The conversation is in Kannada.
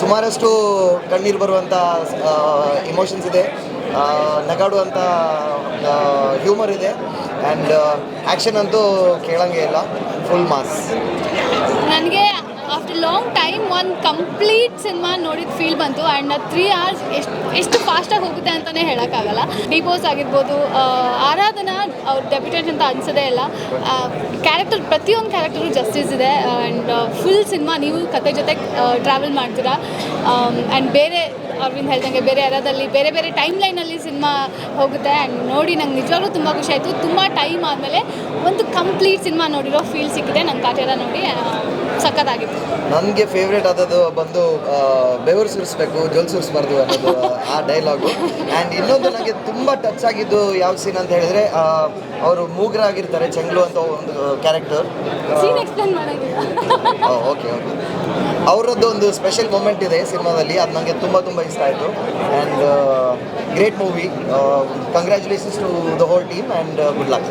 ಸುಮಾರಷ್ಟು ಕಣ್ಣೀರು ಬರುವಂಥ ಇಮೋಷನ್ಸ್ ಇದೆ. ನಗಾಡುವಂಥ ಹ್ಯೂಮರ್ ಇದೆ. ಆ್ಯಂಡ್ ಆ್ಯಕ್ಷನ್ ಅಂತೂ ಕೇಳಂಗೆ ಇಲ್ಲ. ಫುಲ್ ಮಾಸ್ ನನಗೆ ಆಫ್ಟರ್ ಲಾಂಗ್ ಟೈಮ್ ಒಂದು ಕಂಪ್ಲೀಟ್ ಸಿನಿಮಾ ನೋಡಿದ ಫೀಲ್ ಬಂತು. ಆ್ಯಂಡ್ ತ್ರೀ ಅವರ್ಸ್ ಎಷ್ಟು ಎಷ್ಟು ಫಾಸ್ಟಾಗಿ ಹೋಗುತ್ತೆ ಅಂತಲೇ ಹೇಳೋಕ್ಕಾಗಲ್ಲ. ಡಿಪೋಸ್ ಆಗಿರ್ಬೋದು ಆರಾಧನಾ ಅವ್ರ ಡೆಪ್ಯುಟೇಟ್ ಅಂತ ಅನ್ಸೋದೇ ಇಲ್ಲ. ಕ್ಯಾರೆಕ್ಟರ್ ಪ್ರತಿಯೊಂದು ಕ್ಯಾರೆಕ್ಟರು ಜಸ್ಟಿಸ್ ಇದೆ ಆ್ಯಂಡ್ ಫುಲ್ ಸಿನಿಮಾ ನೀವು ಕತೆ ಜೊತೆ ಟ್ರಾವೆಲ್ ಮಾಡ್ತೀರಾ? ಆ್ಯಂಡ್ ಬೇರೆ ಅರವಿಂದ್ ಹೇಳ್ದಂಗೆ ಬೇರೆ ಯಾರಾದಲ್ಲಿ ಬೇರೆ ಬೇರೆ ಟೈಮ್ ಲೈನಲ್ಲಿ ಸಿನಿಮಾ ಹೋಗುತ್ತೆ ಆ್ಯಂಡ್ ನೋಡಿ ನಂಗೆ ನಿಜವಾಗ್ಲೂ ತುಂಬ ಖುಷಿ ಆಯಿತು. ತುಂಬ ಟೈಮ್ ಆದಮೇಲೆ ಒಂದು ಕಂಪ್ಲೀಟ್ ಸಿನಿಮಾ ನೋಡಿರೋ ಫೀಲ್ ಸಿಕ್ಕಿದೆ. ನಂಗೆ ಕಾಟೇರ ನೋಡಿ ಆ, ಸಖತ್ತಾಗಿತ್ತು. ನನಗೆ ಫೇವ್ರೇಟ್ ಆದದ್ದು ಬಂದು ಬೆವರು ಸುರಿಸ್ಬೇಕು ಜೊಲ್ ಸುರಿಸ್ಬಾರ್ದು ಅನ್ನೋದು ಆ ಡೈಲಾಗು ಆ್ಯಂಡ್ ಇನ್ನೊಂದು ನನಗೆ ತುಂಬ ಟಚ್ ಆಗಿದ್ದು ಯಾವ ಸೀನ್ ಅಂತ ಹೇಳಿದ್ರೆ ಅವರು ಮೂಗರಾಗಿರ್ತಾರೆ ಚಂಗ್ಲು ಅಂತ ಒಂದು ಕ್ಯಾರೆಕ್ಟರ್ ಓಕೆ ಓಕೆ ಅವರದ್ದು ಒಂದು ಸ್ಪೆಷಲ್ ಮೂಮೆಂಟ್ ಇದೆ ಸಿನಿಮಾದಲ್ಲಿ ಅದು ನನಗೆ ತುಂಬ ತುಂಬ ಇಷ್ಟ ಆಯಿತು. And great movie congratulations to the whole team and good luck